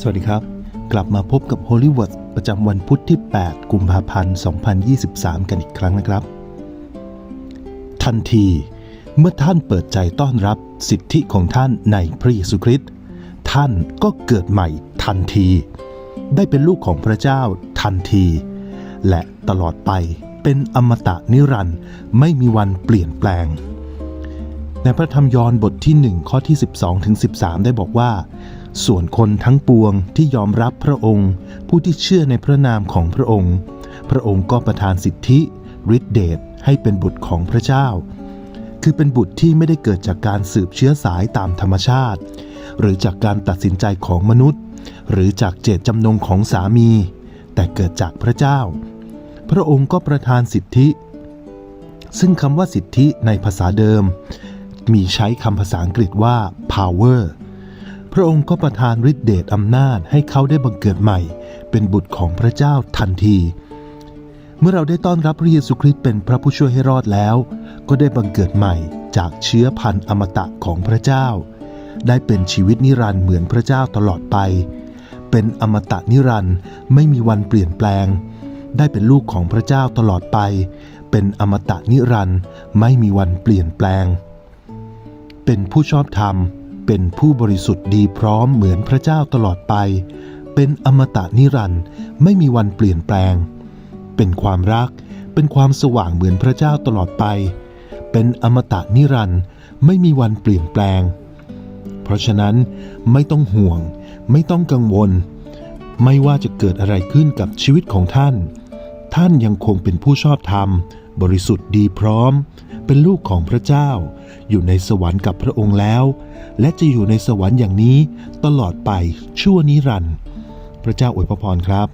สวัสดีครับ กลับมาพบกับ Holy Word ประจำวันพุทธที่ 8 กุมภาพันธ์ 2023 กันอีกครั้งนะครับ ทันทีเมื่อท่านเปิดใจต้อนรับสิทธิของท่านในพระเยซูคริสต์ท่านก็เกิดใหม่ทันที ได้เป็นลูกของพระเจ้าทันที และตลอดไปเป็นอมตะนิรันดร์ไม่มีวันเปลี่ยนแปลง ในพระธรรมยอห์นบทที่ 1 ข้อที่ 12ถึง13 ได้บอกว่า ส่วนคนทั้งปวงที่ยอมรับพระองค์ ผู้ที่เชื่อในพระนามของพระองค์ พระองค์ก็ประทานสิทธิฤทธิเดชให้เป็นบุตรของพระเจ้า คือเป็นบุตรที่ไม่ได้เกิดจากการสืบเชื้อสายตามธรรมชาติ หรือจากการตัดสินใจของมนุษย์ หรือจากเจตจำนงของสามี แต่เกิดจากพระเจ้า พระองค์ก็ประทานสิทธิ ซึ่งคำว่าสิทธิในภาษาเดิม มีใช้คำภาษาอังกฤษว่า power ระองค์ก็ประทานฤทธิเดชอำนาจให้เขาได้บังเกิดใหม่ เป็นบุตรของพระเจ้าทันที เมื่อเราได้ต้อนรับพระเยซูคริสต์เป็นพระผู้ช่วยให้รอดแล้ว ก็ได้บังเกิดใหม่จากเชื้อพันธุ์อมตะของพระเจ้า ได้เป็นชีวิตนิรันดร์เหมือนพระเจ้าตลอดไป เป็นอมตะนิรันดร์ไม่มีวันเปลี่ยนแปลง ได้เป็นลูกของพระเจ้าตลอดไป เป็นอมตะนิรันดร์ไม่มีวันเปลี่ยนแปลง เป็นผู้ชอบธรรม เป็นผู้บริสุทธิ์ดีพร้อมเหมือนพระเจ้าตลอดไป เป็นอมตะนิรันดร์ไม่มีวันเปลี่ยนแปลง เป็นความรัก เป็นความสว่างเหมือนพระเจ้าตลอดไป เป็นอมตะนิรันดร์ไม่มีวันเปลี่ยนแปลง เพราะฉะนั้นไม่ต้องห่วง ไม่ต้องกังวล ไม่ว่าจะเกิดอะไรขึ้นกับชีวิตของท่าน ท่านยังคงเป็นผู้ชอบธรรม บริสุทธิ์ดีพร้อม เป็นลูกของพระเจ้า อยู่ในสวรรค์กับพระองค์แล้ว และจะอยู่ในสวรรค์อย่างนี้ตลอดไปชั่วนิรันดร์พระเจ้าอวยพรพรครับ